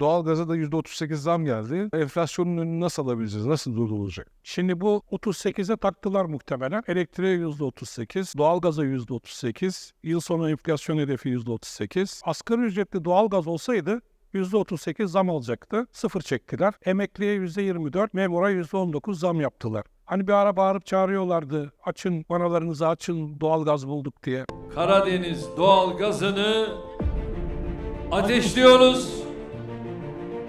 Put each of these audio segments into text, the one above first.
Doğalgaza da %38 zam geldi. Enflasyonun önünü nasıl alabileceğiz? Nasıl durdurulacak? Şimdi bu 38'e taktılar muhtemelen. Elektriğe %38, doğalgaza %38, yıl sonu enflasyon hedefi %38. Asgari ücretli doğalgaz olsaydı %38 zam alacaktı. Sıfır çektiler. Emekliye %24, memura %19 zam yaptılar. Hani bir ara bağırıp çağırıyorlardı. Açın, vanalarınızı açın, doğalgaz bulduk diye. Karadeniz doğal gazını ateşliyoruz.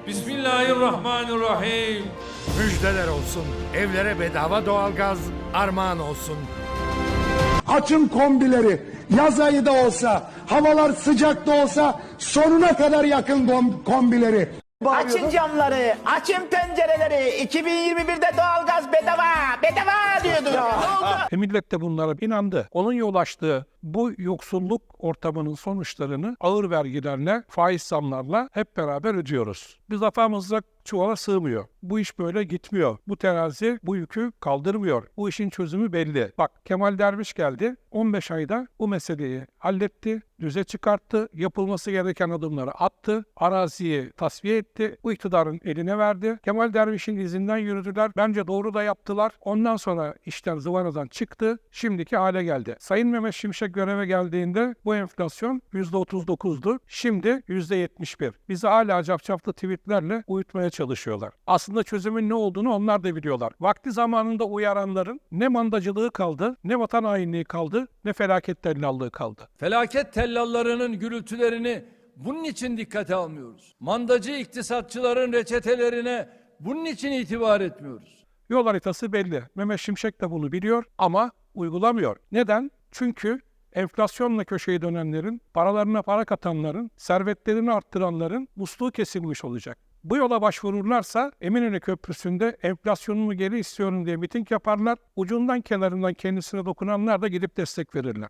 Bismillahirrahmanirrahim. Müjdeler olsun. Evlere bedava doğalgaz armağan olsun. Açın kombileri. Yaz ayı da olsa, havalar sıcak da olsa sonuna kadar yakın kom- kombileri. Açın camları, açın pencereleri. 2021'de doğalgaz bedava, bedava diyordu. Ne oldu? Millet de bunlara inandı. Onun yol açtığı bu yoksulluk ortamının sonuçlarını ağır vergilerle, faiz zamlarla hep beraber ödüyoruz. Biz lafamızda çuvala sığmıyor. Bu iş böyle gitmiyor. Bu terazi bu yükü kaldırmıyor. Bu işin çözümü belli. Bak Kemal Derviş geldi. 15 ayda bu meseleyi halletti, düze çıkarttı, yapılması gereken adımları attı, araziyi tasfiye etti, bu iktidarın eline verdi. Kemal Derviş'in izinden yürüdüler. Bence doğru da yaptılar. Ondan sonra işten zıvanadan çıktı. Şimdiki hale geldi. Sayın Mehmet Şimşek göreve geldiğinde bu enflasyon %39'du. Şimdi %71. Bizi hala cafcaflı tweetlerle uyutmaya çalışıyorlar. Aslında çözümün ne olduğunu onlar da biliyorlar. Vakti zamanında uyaranların ne mandacılığı kaldı, ne vatan hainliği kaldı, ne felaket tellallığı kaldı. Felaket tellallarının gürültülerini bunun için dikkate almıyoruz. Mandacı iktisatçıların reçetelerine bunun için itibar etmiyoruz. Yol haritası belli. Mehmet Şimşek de bunu biliyor ama uygulamıyor. Neden? Çünkü enflasyonla köşeyi dönenlerin, paralarına para katanların, servetlerini arttıranların musluğu kesilmiş olacak. Bu yola başvururlarsa Eminönü Köprüsü'nde enflasyonumu geri istiyorum diye miting yaparlar. Ucundan kenarından kendisine dokunanlar da gidip destek verirler.